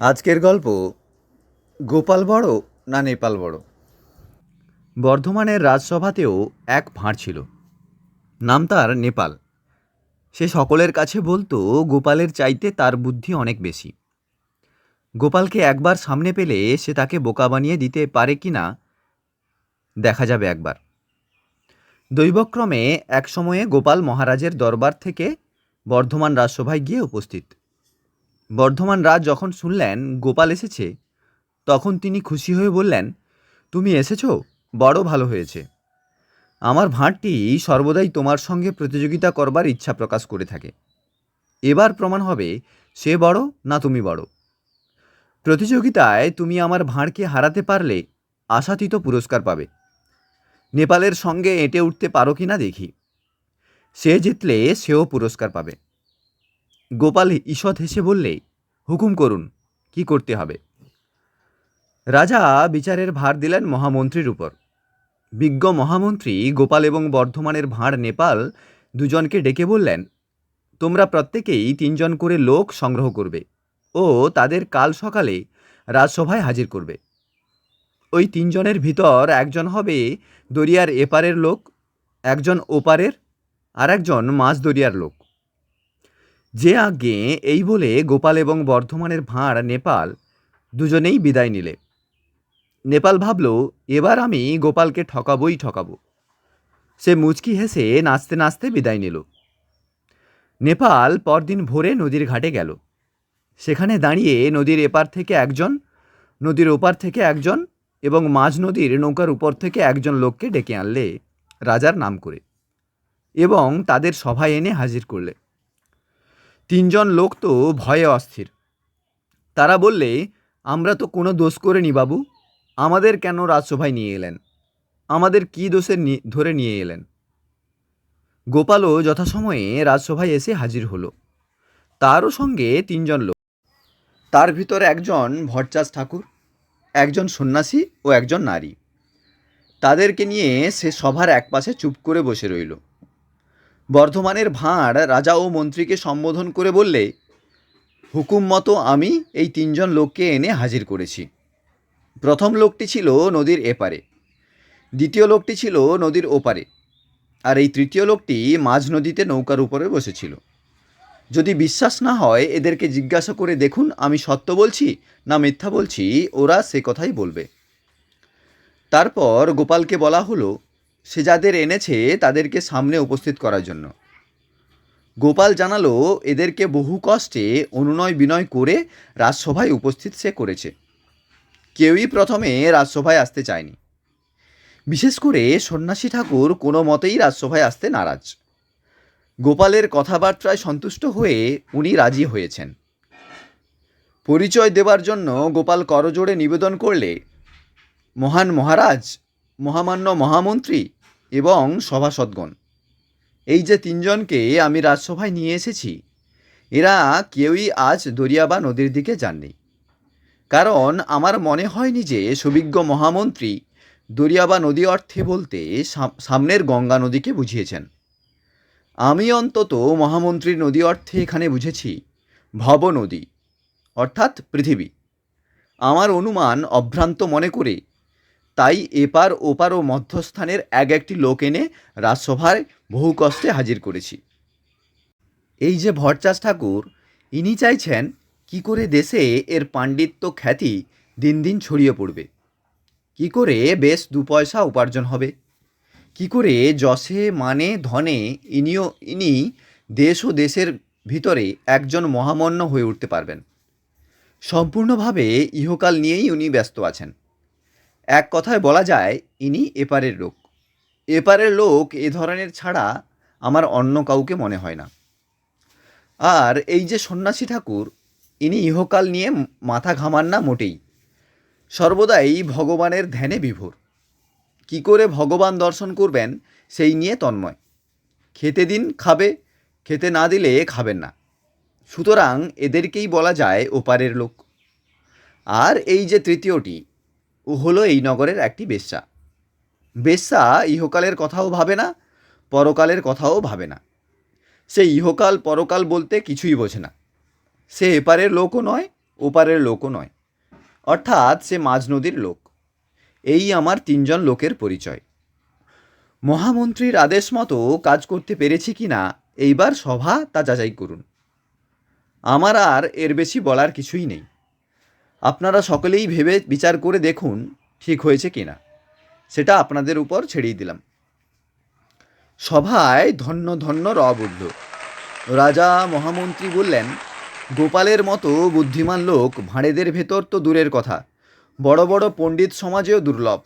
আজকের গল্প, গোপাল বড় না নেপাল বড়? বর্ধমানের রাজসভাতেও এক ভাঁড় ছিল। নাম তার নেপাল। সে সকলের কাছে বলতো, গোপালের চাইতে তার বুদ্ধি অনেক বেশি। গোপালকে একবার সামনে পেলে সে তাকে বোকা বানিয়ে দিতে পারে কি না, দেখা যাবে একবার। দৈবক্রমে এক সময়ে গোপাল মহারাজের দরবার থেকে বর্ধমান রাজসভায় গিয়ে উপস্থিত। বর্ধমান রাজ যখন শুনলেন, গোপাল এসেছে, তখন তিনি খুশি হয়ে বললেন, তুমি এসেছ? বড় ভালো হয়েছে। আমার ভাঁড়টি সর্বদাই তোমার সঙ্গে প্রতিযোগিতা করবার ইচ্ছা প্রকাশ করে থাকে। এবার প্রমাণ হবে, সে বড় না তুমি বড়। প্রতিযোগিতায় তুমি আমার ভাঁড়কে হারাতে পারলে আশাতীত পুরস্কার পাবে। নেপালের সঙ্গে এঁটে উঠতে পারো কি না দেখি। সে জিতলে সেও পুরস্কার পাবে। গোপাল ঈষৎ হেসে বললে, হুকুম করুন, কি করতে হবে? রাজা বিচারের ভার দিলেন মহামন্ত্রীর উপর। বিজ্ঞ মহামন্ত্রী গোপাল এবং বর্ধমানের ভাঁড় নেপাল দুজনকে ডেকে বললেন, তোমরা প্রত্যেকেই তিনজন করে লোক সংগ্রহ করবে ও তাদের কাল সকালে রাজসভায় হাজির করবে। ওই তিনজনের ভিতর একজন হবে দরিয়ার এপারের লোক, একজন ওপারের আর একজন মাছ দরিয়ার লোক। যে আজ্ঞে এই বলে গোপাল এবং বর্ধমানের ভাঁড় নেপাল দুজনেই বিদায় নিলে। নেপাল ভাবল, এবার আমি গোপালকে ঠকাবই ঠকাবো। সে মুচকি হেসে নাচতে নাচতে বিদায় নিল। নেপাল পরদিন ভোরে নদীর ঘাটে গেল। সেখানে দাঁড়িয়ে নদীর এপার থেকে একজন, নদীর ওপার থেকে একজন এবং মাঝ নদীর নৌকার উপর থেকে একজন লোককে ডেকে আনলে রাজার নাম করে এবং তাদের সভায় এনে হাজির করলে। তিনজন লোক তো ভয়ে অস্থির। তারা বললে, আমরা তো কোনো দোষ করিনি বাবু, আমাদের কেন রাজসভায় নিয়ে এলেন? আমাদের কি দোষে ধরে নিয়ে এলেন? গোপালও যথাসময়ে রাজসভায় এসে হাজির হলো। তারও সঙ্গে তিনজন লোক। তার ভিতরে একজন ভট্টাচ ঠাকুর, একজন সন্ন্যাসী ও একজন নারী। তাদেরকে নিয়ে সে সভার একপাশে চুপ করে বসে রইল। বর্ধমানের ভাঁড় রাজা ও মন্ত্রীকে সম্বোধন করে বললে, হুকুম মতো আমি এই তিনজন লোককে এনে হাজির করেছি। প্রথম লোকটি ছিল নদীর এপারে, দ্বিতীয় লোকটি ছিল নদীর ওপারে, আর এই তৃতীয় লোকটি মাঝ নদীতে নৌকার উপরে বসেছিল। যদি বিশ্বাস না হয়, এদেরকে জিজ্ঞাসা করে দেখুন, আমি সত্য বলছি না মিথ্যা বলছি, ওরা সে কথাই বলবে। তারপর গোপালকে বলা হলো সে যাদের এনেছে তাদেরকে সামনে উপস্থিত করার জন্য। গোপাল জানালো, এদেরকে বহু কষ্টে অনুনয় বিনয় করে রাজসভায় উপস্থিত সে করেছে। কেউই প্রথমে রাজসভায় আসতে চায়নি। বিশেষ করে সন্ন্যাসী ঠাকুর কোনো মতেই রাজসভায় আসতে নারাজ। গোপালের কথাবার্তায় সন্তুষ্ট হয়ে উনি রাজি হয়েছেন। পরিচয় দেবার জন্য গোপাল করজোড়ে নিবেদন করলে, মহান মহারাজ, মহামান্য মহামন্ত্রী এবং সভাসদগণ। এই যে তিনজনকে আমি রাজসভায় নিয়ে এসেছি, এরা কেউই আজ দরিয়া বা নদীর দিকে যাননি। কারণ আমার মনে হয়নি যে সুবিজ্ঞ মহামন্ত্রী দরিয়া বা নদী অর্থে বলতে সাম- সামনের গঙ্গা নদীকে বুঝিয়েছেন। আমি অন্তত মহামন্ত্রী নদী অর্থে এখানে বুঝেছি ভব নদী অর্থাৎ পৃথিবী। আমার অনুমান অভ্রান্ত মনে করে তাই এপার ওপার ও মধ্যস্থানের এক একটি লোক এনে রাজসভায় বহু কষ্টে হাজির করেছি। এই যে ভট্টাচ ঠাকুর, ইনি চাইছেন কি করে দেশে এর পাণ্ডিত্য খ্যাতি দিন দিন ছড়িয়ে পড়বে। কি করে বেশ দু পয়সা উপার্জন হবে। কি করে যশে মানে ধনে ইনিও, ইনি দেশ ও দেশের ভিতরে একজন মহামন্য হয়ে উঠতে পারবেন। সম্পূর্ণভাবে ইহকাল নিয়েই উনি ব্যস্ত আছেন। এক কথায় বলা যায়, ইনি এপারের লোক। এপারের লোক এ ধরনের ছাড়া আমার অন্য কাউকে মনে হয় না। আর এই যে সন্ন্যাসী ঠাকুর, ইনি ইহকাল নিয়ে মাথা ঘামান না মোটেই। সর্বদাই ভগবানের ধ্যানে বিভোর। কি করে ভগবান দর্শন করবেন, সেই নিয়ে তন্ময়। খেতে দিন খাবে, খেতে না দিলে খাবেন না। সুতরাং এদেরকেই বলা যায় ওপারের লোক। আর এই যে তৃতীয়টি হলো এই নগরের একটি বেশ্যা। বেশ্যা ইহকালের কথাও ভাবে না, পরকালের কথাও ভাবে না। সে ইহকাল, পরকাল বলতে কিছুই বোঝে না। সে এপারের লোকও নয়, ওপারের লোকও নয়। অর্থাৎ সে মাঝ নদীর লোক। এই আমার তিনজন লোকের পরিচয়। মহামন্ত্রীর আদেশ মতো কাজ করতে পেরেছি কি না, এইবার সভা তা যাচাই করুন। আমার আর এর বেশি বলার কিছুই নেই। আপনারা সকলেই ভেবে বিচার করে দেখুন ঠিক হয়েছে কি না সেটা আপনাদের উপর ছেড়েই দিলাম। সভায় ধন্য ধন্য র বুদ্ধ রাজা মহামন্ত্রী বললেন, গোপালের মতো বুদ্ধিমান লোক ভাঁড়েদের ভেতর তো দূরের কথা। বড় বড় পণ্ডিত সমাজেও দুর্লভ।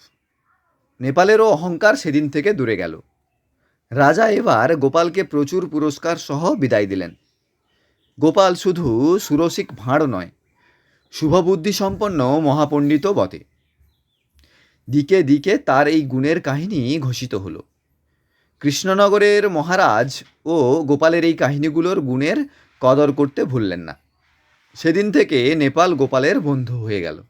নেপালেরও অহংকার সেদিন থেকে দূরে গেল। রাজা এবার গোপালকে প্রচুর পুরস্কার সহ বিদায় দিলেন। গোপাল শুধু সুরসিক ভাঁড় নয় শুভবুদ্ধি সম্পন্ন মহাপণ্ডিত বটে। দিকে দিকে তার এই গুণের কাহিনী ঘোষিত হল। কৃষ্ণনগরের মহারাজ ও গোপালের এই কাহিনীগুলোর গুণের কদর করতে ভুললেন না। সেদিন থেকে নেপাল গোপালের বন্ধু হয়ে গেল।